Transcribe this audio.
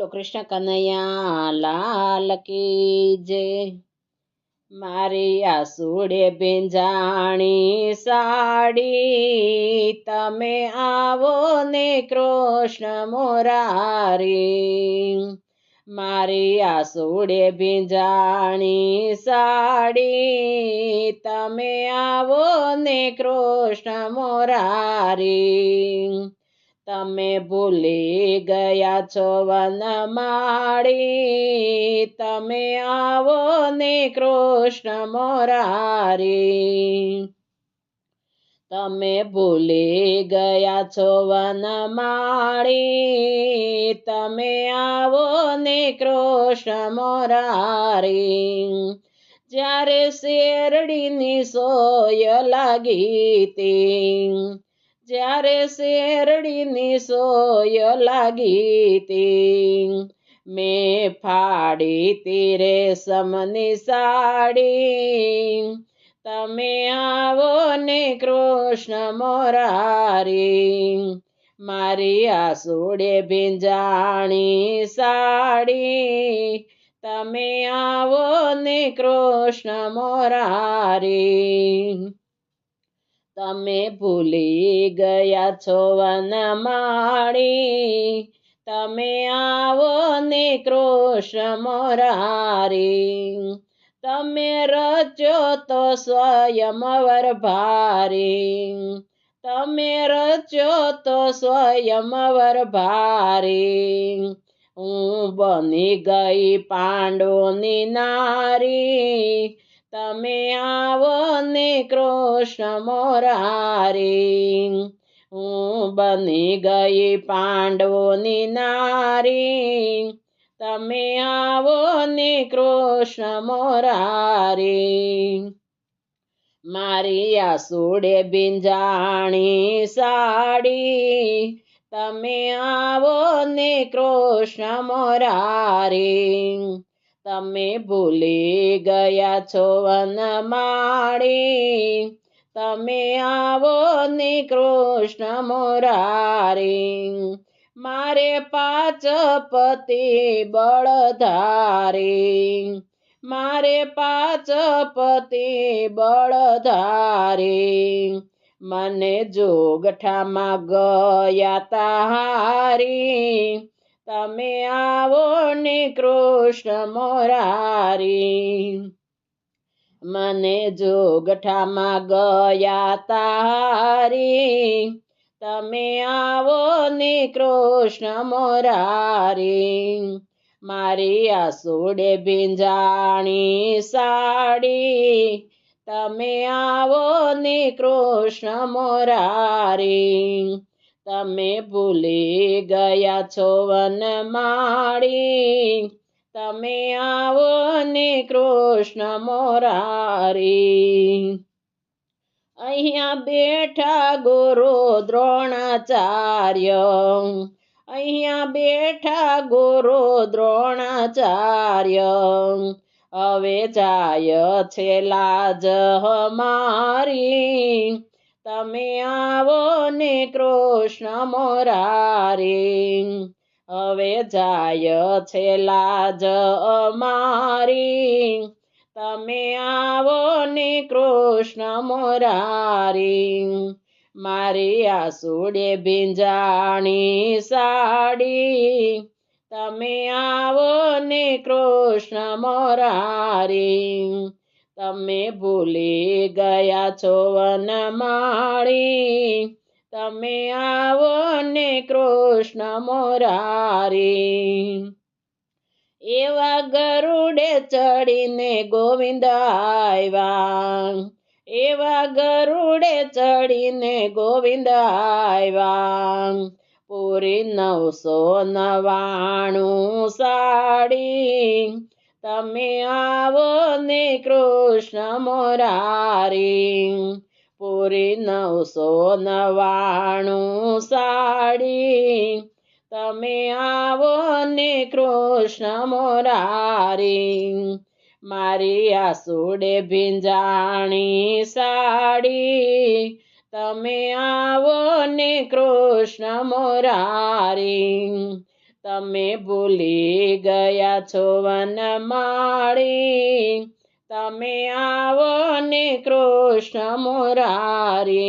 બોલો કૃષ્ણ કનૈયા, લાલ કી જય. મારી આસુડે ભીંજાણી સાડી, તમે આવો ને કૃષ્ણ મોરારી. મારી આસુડે ભીંજાણી સાડી, તમે આવો ને કૃષ્ણ મોરારી. તમે ભૂલી ગયા છો વનમાળી તમે આવો ને કૃષ્ણ મોરારી. તમે ભૂલી ગયા છો વનમાળી તમે આવો ને કૃષ્ણ મોરારી. જ્યારે શેરડીની સોય લાગી તી જ્યારે શેરડીની સોય લાગી તી મેં ફાડી તીરે સમની સાડી. તમે આવો ને કૃષ્ણ મોરારી, મારી આસુડે ભીંજાણી સાડી. તમે આવો ને કૃષ્ણ મોરારી તમે ભૂલી ગયા છો વનમાળી. તમે આવો ને કૃષ્ણ મોરારી. તમે રચો તો સ્વયંવર ભારી. તમે રચો તો સ્વયંવર ભારી. હું બની ગઈ પાંડોની નારી. તમે આવો ને કૃષ્ણ મોરારી. હું બની ગઈ પાંડવોની નારી. તમે આવો ને કૃષ્ણ મોરારી. મારી આસુડે બિંજાણી સાડી. તમે આવો ને કૃષ્ણ મોરારી. તમે ભૂલી ગયા છો વનમાળી. તમે આવો ને કૃષ્ણ મોરારી. મારે પાંચ પતિ બળધારી મારે પાંચ પતિ બળધારી મને જોગઠામાં ગયા તારી. તમે આવો ને કૃષ્ણ મોરારી. મને જોગઠામાં ગયા તારી. તમે આવો ને કૃષ્ણ મોરારી. મારી આસુડે ભીંજાણી સાડી. તમે આવો ને કૃષ્ણ મોરારી. તમે ભૂલી ગયા છો વનમાળી. તમે આવો ને કૃષ્ણ મોરારી. અહીંયા બેઠા ગુરુ દ્રોણાચાર્ય. અહીંયા બેઠા ગુરુ દ્રોણાચાર્ય. હવે જાય છે લાજ હમારી. તમે આવો ને કૃષ્ણ મોરારી હવે જાય છે લાજ અમારી. તમે આવો ને કૃષ્ણ મોરારી મારી આસુડે ભીંજાણી સાડી. તમે આવો ને કૃષ્ણ મોરારી તમે ભૂલી ગયા છો વનમાળી. તમે આવો ને કૃષ્ણ મોરારી. એવા ગરુડે ચડીને ગોવિંદ આવ્યા. એવા ગરુડે ચડીને ગોવિંદ આવ્યા. પૂરી નવસો નવાણું સાડી. તમે આવો ને કૃષ્ણ મોરારી, પૂરી નવસો નવાણું સાડી. તમે આવો ને કૃષ્ણ મોરારી, મારી આસુડે ભીંજાણી સાડી. તમે આવો ને કૃષ્ણ મોરારી તમે ભૂલી ગયા છો વનમાળી. તમે આવો ને કૃષ્ણ મુરારી.